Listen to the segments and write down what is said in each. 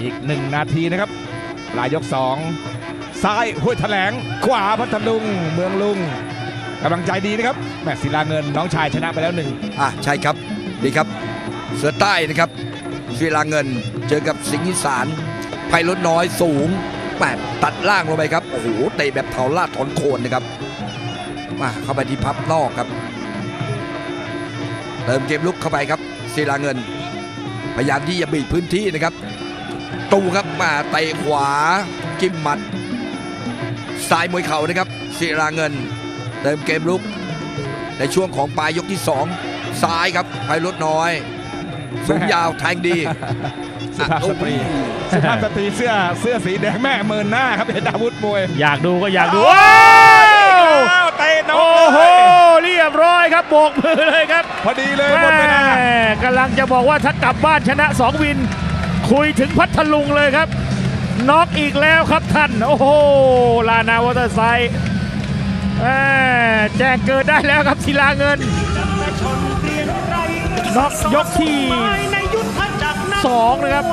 อีกหนึ่งนาทีนะครับปลายยกสองซ้ายห้วยแถลง ขวาพัทลุง เมืองลุงกำลังใจดีนะครับแมตศิลาเงินน้องชายชนะไปแล้วหนึ่งอะใช่ครับดีครับ เสือใต้นะครับศิลาเงินเจอกับสิงห์อีสานไพลดน้อยสูงแปดตัดล่างลงไปครับโอ้โหเตะแบบเถาลาดถอนโคนนะครับมาเข้าไปที่พับนอกครับเติมเกมลุกเข้าไปครับศิลาเงิน พยายามที่จะบีบพื้นที่นะครับ ตูครับมาเตะขวาจิ้มหมัดซ้ายมวยเข่านะครับศิลาเงิน เติมเกมลุก ในช่วงของปลายยกที่ 2 ซ้ายครับไพรถน้อยสูงยาวแทงดีสุภาพสตรีสุภาพสตรีเสื้อเสื้อสีแดงแม่เมินหน้าครับเป็นอาวุธมวย อยากดูก็อยากดูโอ้โอ้อ้าวเตะน้องโอ้โหเลยเรียบร้อยครับโบกมือเลยครับ พอดีเลยหมดเวลาแม่กำลังจะบอกว่าถ้ากลับบ้านชนะ 2 วิน คุยถึงพัทลุงเลยครับน็อกอีกแล้วครับท่าน โอ้โห ลานาวอเตอร์ไซค์แม่แจ้งเกิดได้แล้วครับศิลาเงินน็อกยกที่2นะครับ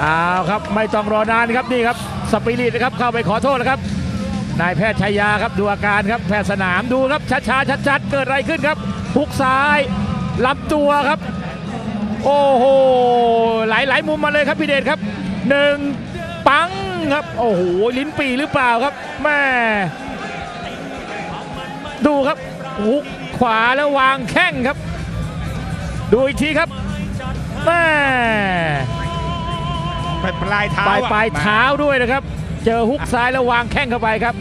เอาครับไม่ต้องรอนานครับนี่ครับสปิริตนะครับเข้าไปขอโทษแล้วครับ นายแพทย์ชายาครับดูอาการครับแพทย์สนามดูครับช้าๆชัดๆเกิดอะไรขึ้นครับ หุกซ้ายลำตัวครับ โอ้โหหลายๆมุมมาเลยครับพี่เดชครับหนึ่งปังครับ โอ้โหลิ้นปีหรือเปล่าครับแม่ดูครับหุกขวาแล้ววางแข้งครับ ดูอีกทีครับแม่ไปปลายเท้าปลายอะปลายเท้าด้วยนะครับ เจอฮุกซ้ายแล้ววางแข้งเข้าไปครับ